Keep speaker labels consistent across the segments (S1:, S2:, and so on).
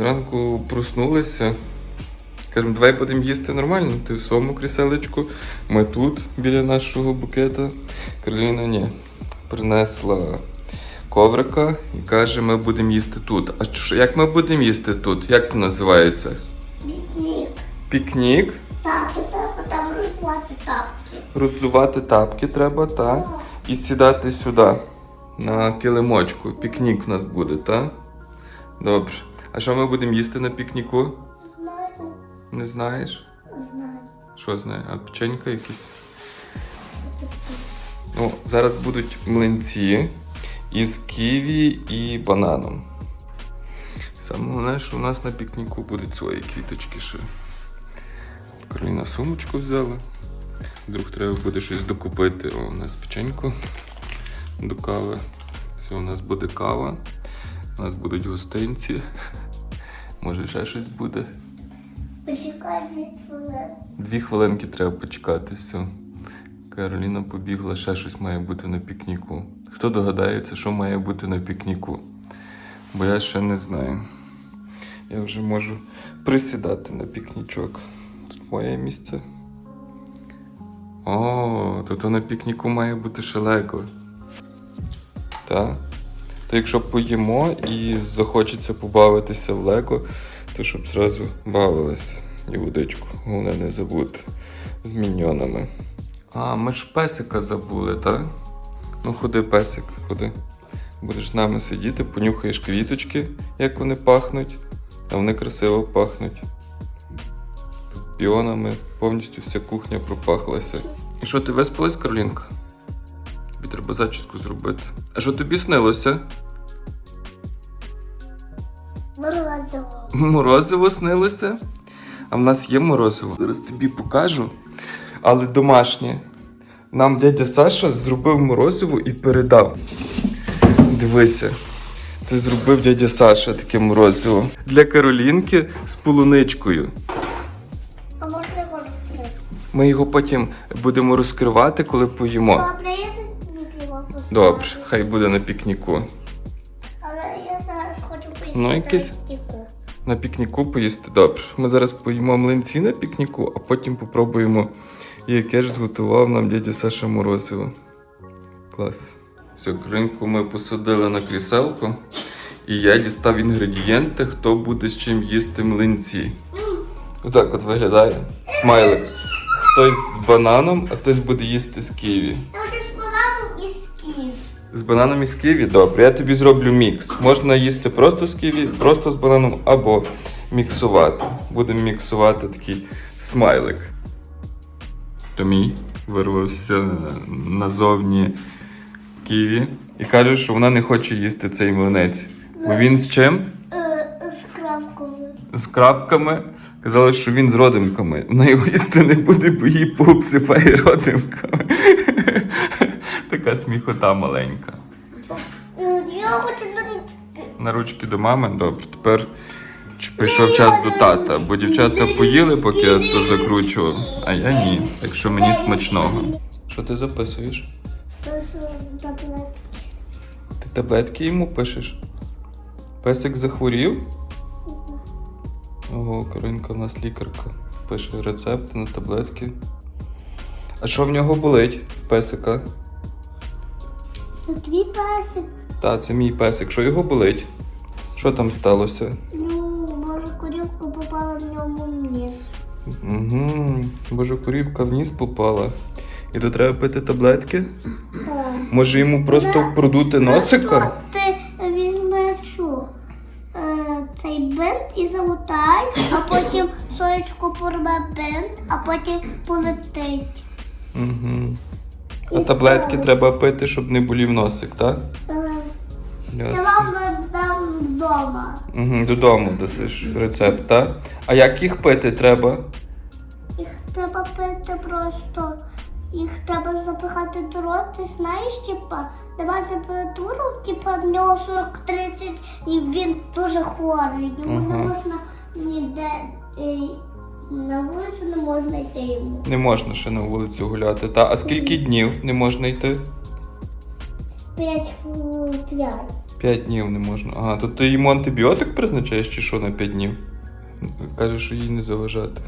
S1: Зранку проснулися. Кажемо, давай будемо їсти нормально. Ти в своєму кріселечку, ми тут, біля нашого букета. Кароліна ні. Принесла коврика і каже, ми будемо їсти тут. А що, як ми будемо їсти тут? Як це називається?
S2: Ні.
S1: Пікнік.
S2: Так, і треба там розвивати тапки.
S1: Роззувати тапки треба, так? І сідати сюди, на килимочку. Пікнік в нас буде, так? Добре. А що ми будемо їсти на пікніку?
S2: Знаю,
S1: Не знаєш?
S2: знаю.
S1: Що знає? А печенька якісь? Ну, зараз будуть млинці із ківі і бананом. Саме головне, що у нас на пікніку будуть свої квіточки ще. Кароліна сумочку взяла. Вдруг треба буде щось докупити. О, у нас печенько до кави. Все, у нас буде кава. У нас будуть гостинці. Може ще щось буде.
S2: Почекай від хвилин.
S1: Дві хвилинки треба почекати, все. Кароліна побігла, ще щось має бути на пікніку. Хто догадається, що має бути на пікніку? Бо я ще не знаю. Я вже можу присідати на пікнічок. Тут моє місце. О, то, то на пікніку має бути ще лего. Так. То якщо поїмо і захочеться побавитися в лего, то щоб зразу бавилися і водичку. Головне не забути з міньйонами. А, ми ж песика забули, так? Ну ходи, песик, ходи. Будеш з нами сидіти, понюхаєш квіточки, як вони пахнуть, а вони красиво пахнуть. Піонами повністю вся кухня пропахлася. І що, ти виспалась, Каролінка? Тобі треба зачіску зробити. А що тобі снилося?
S2: Морозиво.
S1: Морозиво снилося. А в нас є морозиво. Зараз тобі покажу. Але домашнє. Нам дядя Саша зробив морозиво і передав. Дивися. Це зробив дядя Саша таке морозиво. Для Каролінки з полуничкою.
S2: А можна його розкрити?
S1: Ми його потім будемо розкривати, коли поїмо.
S2: Добре,
S1: хай буде на пікніку. Ну,
S2: тільки.
S1: На пікніку поїсти добре. Ми зараз поїмо млинці на пікніку, а потім попробуємо, яке ж зготував нам дядя Саша Морозиво. Клас. Все, кринку ми посадили на кріселку, і я дістав інгредієнти, хто буде з чим їсти млинці. Отак от виглядає. Смайлик. Хтось з бананом, а хтось буде їсти з ківі.
S2: З бананом і з
S1: ківі, добре. Я тобі зроблю мікс. Можна їсти просто з ківі, просто з бананом або міксувати. Будемо міксувати такий смайлик. То мій вирвався назовні ківі і каже, що вона не хоче їсти цей млинець. Бо він з чим?
S2: Е, з крапкою.
S1: З крапками. Казали, що він з родимками. Вона його їсти не буде, бо її пообсипає родимками. Така сміхота маленька.
S2: Я хочу до ручки.
S1: На ручки до мами, добре. Тепер прийшов час до тата, бо дівчата поїли, поки я то закручував, а я ні. Так що мені смачного. Що ти записуєш?
S2: Таблетки.
S1: Ти таблетки йому пишеш? Песик захворів? Ого, Каринка в нас лікарка. Пише рецепти на таблетки. А що в нього болить в песика?
S2: Це твій песик.
S1: Та, це мій песик. Що його болить? Що там сталося?
S2: Ну, може, корівка попала в ньому в ніс.
S1: Угу. Боже, корівка в ніс попала. І то треба пити таблетки?
S2: Так.
S1: Може йому просто продути носика?
S2: Ти візьми цю, е, цей бинт і замотай, а потім сонечко порве бинт, а потім полетить.
S1: Угу.
S2: І
S1: А таблетки треба пити, щоб не болів носик, так?
S2: Я вам дам вдома.
S1: Угу. Додому дасиш рецепт, так? А як їх пити треба?
S2: Їх треба пити просто. Їх треба запихати до рота, ти знаєш, типа, давай температуру, типа в нього 40-30, і він дуже хворий. Йому не можна ніде е, на вулицю не можна йти йому.
S1: Не можна ще на вулицю гуляти, та? А скільки днів не можна йти?
S2: 5 5.
S1: 5 днів не можна. Ага, то ти йому антибіотик призначаєш чи що на 5 днів? Каже, що їй не заважати.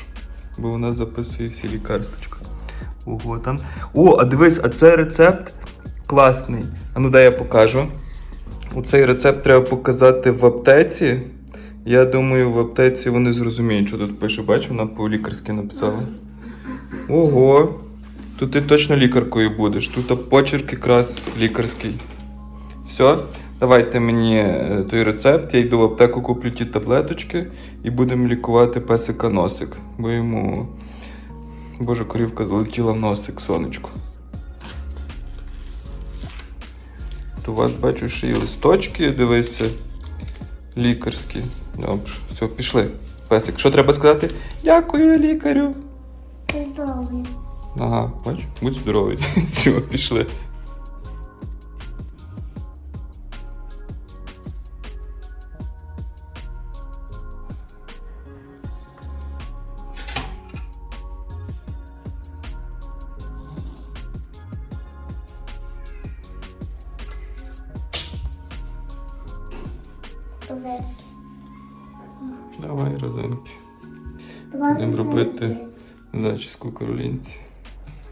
S1: Бо вона записує всі лікарствочка. Ого, там. О, а дивись, а це рецепт класний. А ну дай я покажу. Оцей рецепт треба показати в аптеці. Я думаю, в аптеці вони зрозуміють, що тут пише. Бачу, вона по-лікарськи написала. Ого! Тут ти точно лікаркою будеш. Тут почерк якраз лікарський. Все, давайте мені е, той рецепт. Я йду в аптеку, куплю ті таблеточки і будемо лікувати песика носик. Бо йому. Боже, корівка залетіла в носик, сонечко. Тут у вас бачу ще й листочки, дивися. Лікарські. Добре, все, пішли. Песик, що треба сказати? Дякую, лікарю.
S2: Ти здоровий.
S1: Ага, бач, будь здоровий. Все, пішли.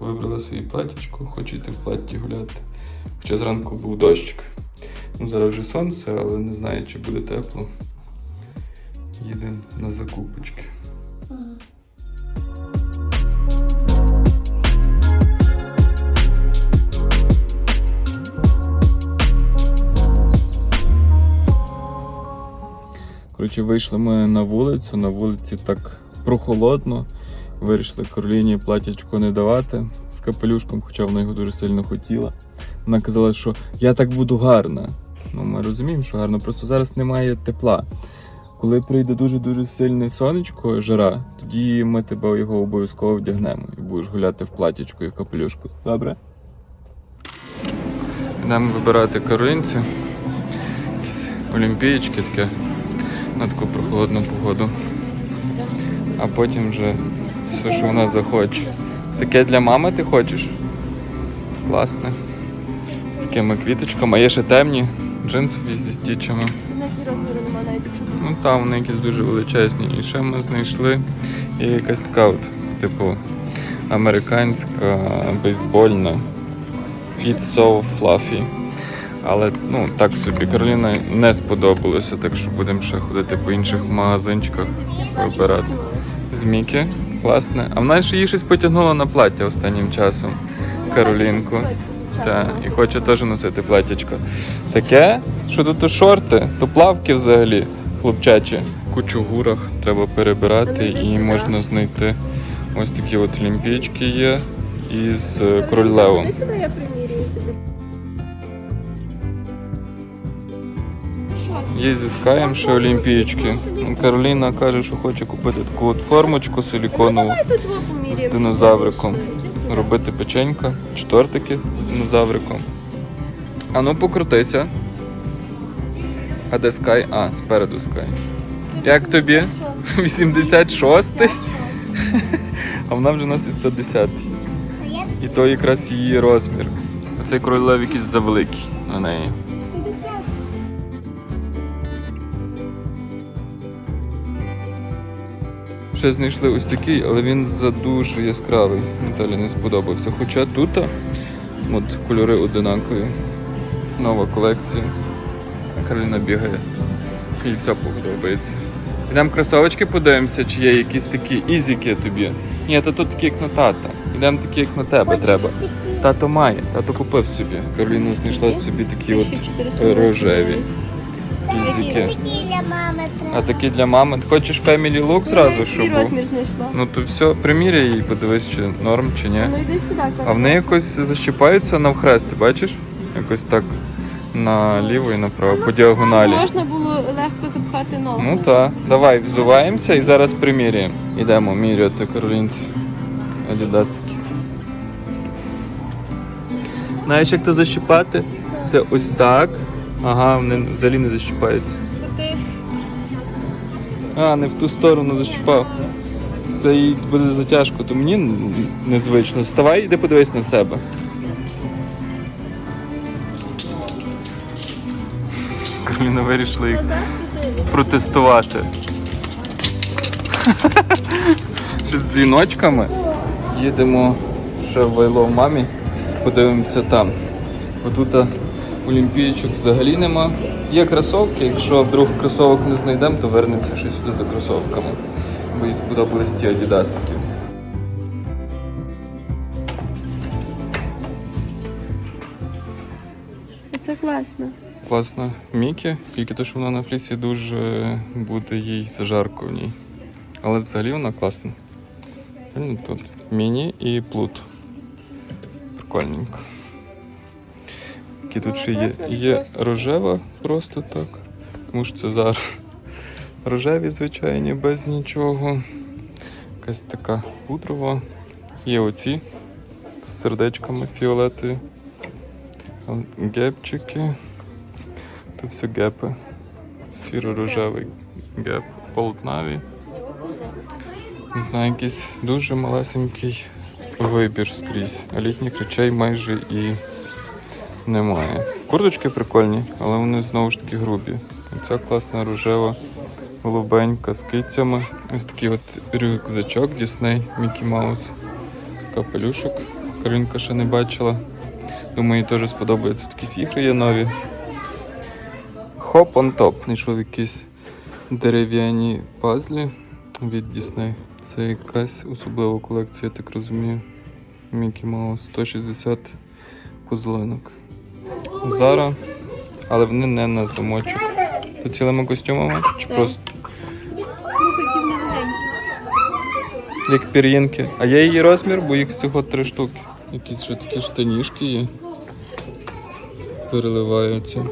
S1: Вибрала собі платічко, хочу йти в платті гуляти. Хоча зранку був дощик. Ну, зараз вже сонце, але не знаю, чи буде тепло. Їдемо на закупочки. Коротше, вийшли ми на вулицю. На вулиці так прохолодно. Вирішили Кароліні платячко не давати з капелюшком, хоча вона його дуже сильно хотіла. Вона казала, що я так буду гарна. Ну, ми розуміємо, що гарно, просто зараз немає тепла. Коли прийде дуже-дуже сильне сонечко, жара, тоді ми тебе його обов'язково вдягнемо і будеш гуляти в платічку і в капелюшку. Добре? Йдемо вибирати Каролінці. Якісь олімпієчки таке на таку прохолодну погоду. А потім вже все, що вона захоче. Таке для мами ти хочеш? Класне. З такими квіточками. А є ще темні джинсові зі стічами.
S3: На які розміри немає навіть
S1: Ну там вони якісь дуже величезні. І ще ми знайшли і якась така от, типу, американська бейсбольна. It's so fluffy. Але ну так собі Кароліна не сподобалося, так що будемо ще ходити по інших магазинчиках вибирати. Зміки, класне. А вона ще її щось потягнула на плаття останнім часом. Каролінку. Так, і хоче теж носити платтячко. Таке, що тут то шорти, то плавки взагалі, хлопчачі. Кучу гурах треба перебирати і можна знайти ось такі от олімпійчики є із е, королевом. Є зі скаєм ще олімпійчики. Кароліна каже, що хоче купити таку от формочку силіконову,
S3: поміряємо.
S1: З динозавриком. робити печенька, чи з динозавриком. А ну покрутися. А де скай? А, спереду скай. Як тобі? 86-й, а вона вже носить 110
S2: А я
S1: І то якраз її розмір. А цей королев якийсь завеликий на неї. Ще знайшли ось такий, але він задуже яскравий. Наталі не сподобався. Хоча тут от, кольори одинакові. Нова колекція. Кароліна бігає. Їй все подобається. Йдемо кросовочки подивимося, чи є якісь такі ізіки тобі. Ні, то тут такі, як на тата. Йдемо такі, як на тебе треба. Тато має, тато купив собі. Кароліна знайшла собі такі от рожеві. Ізіки.
S2: Такі для мами треба.
S1: А такі для мами. Ти хочеш Family Look зразу, щоб
S3: Свій
S1: був?
S3: розмір знайшла.
S1: Ну то все, приміряй її, подивись, чи норм, чи ні.
S3: Ну йди сюди,
S1: А вони якось защіпаються навхрест, ти бачиш? Якось так наліво і направо, по діагоналі.
S3: Можна було легко запхати ногу.
S1: Ну так, давай взуваємося і зараз приміряємо. Ідемо міряти Каролінці. Адідаски. Знаєш, як то защіпати? Це ось так. Ага, вони взагалі не защіпаються. А, не в ту сторону защіпав. Це їй буде затяжко, то мені незвично. Вставай, іди подивись на себе. Кароліна вирішила їх протестувати. Ще з дзвіночками. Їдемо ще в Вайло мамі, подивимося там. Бо тут а, олімпійчик взагалі нема. Є кросовки, якщо вдруг кросовок не знайдемо, то вернемося ще сюди за кросовками. Бо їй сподобались ті адідасики.
S3: Це класно.
S1: Класна Мікі, тільки те, що вона на флісі дуже буде їй зажарко в ній. Але взагалі вона класна. Тут міні і плут. Прикольненько. Які тут ще є. Є рожева просто так. Тому що це зараз рожеві, звичайні, без нічого. Якась така пудрова. Є оці з сердечками фіолетові. Гепчики. Тут все гепи. Сіро-рожевий геп, Old Navy. Не знаю, якийсь дуже малесенький вибір скрізь. А літніх речей майже і немає. Курточки прикольні, але вони знову ж таки грубі. Ця класна рожева, голубенька з кицями. Ось такий от рюкзачок Дісней, Мікі Маус. Капелюшок. Каринка ще не бачила. Думаю, їй теж сподобається. Такі ігри є нові. Хоп on топ. Знайшов якісь дерев'яні пазлі від Disney. Це якась особлива колекція, я так розумію. Мікі Маус 160 пузлинок. Зара, але вони не на замочок. По цілими костюмами чи
S3: Так.
S1: просто як пір'їнки. А є її розмір, бо їх всього три штуки. Якісь ще такі штанішки є. Переливаються.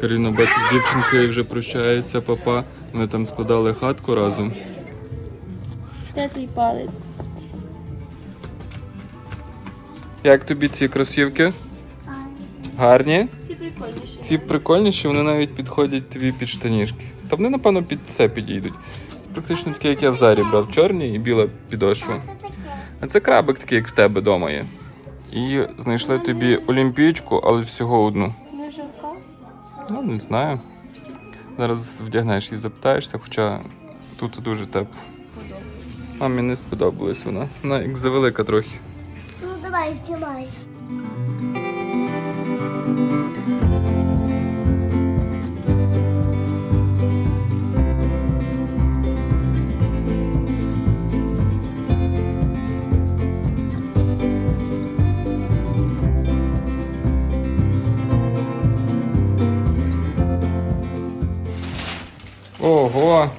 S1: Каріна бачить з дівчинкою вже прощається, папа. Вони там складали хатку разом.
S3: Де твій палець?
S1: Як тобі ці кросівки? Гарні?
S3: Ці прикольніші.
S1: Ці прикольніші, вони навіть підходять тобі під штанішки. Та вони, напевно, під це підійдуть. Практично такі, як я в зарі брав, чорні і біла підошва. А це крабик такий, як в тебе вдома є. І знайшли тобі олімпійчку, але всього одну.
S3: Не жарка?
S1: Ну, не знаю. Зараз вдягнеш і запитаєшся, хоча тут дуже тепло. Мамі не сподобалась вона. Вона як завелика трохи.
S2: Ну давай, знімай.
S1: Ого!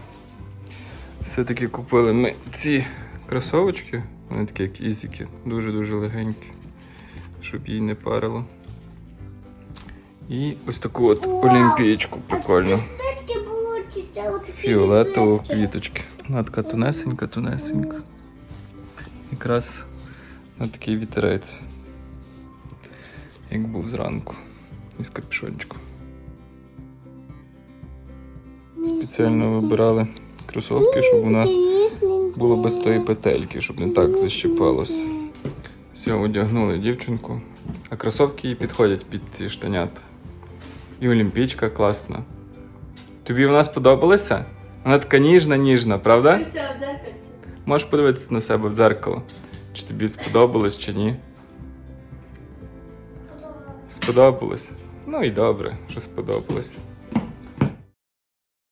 S1: Все-таки купили ми ці кросовочки. Вони такі як ізіки, дуже-дуже легенькі, щоб їй не парило. І ось таку от олімпієчку прикольну. Фіолетову квіточки. Вона така тонесенька, тонесенька. Якраз на такий вітерець. Як був зранку. Із капюшончиком. Спеціально вибирали кросовки, щоб вона було без тої петельки, щоб не так защіпалось. Все, одягнули дівчинку. А кросовки їй підходять під ці штанята. І олімпічка класна. Тобі вона сподобалася? Вона така ніжна, ніжна, правда?
S3: В дзеркальці.
S1: Можеш подивитися на себе в дзеркало. Чи тобі сподобалось, чи ні? Сподобалось. Ну і добре, що сподобалось.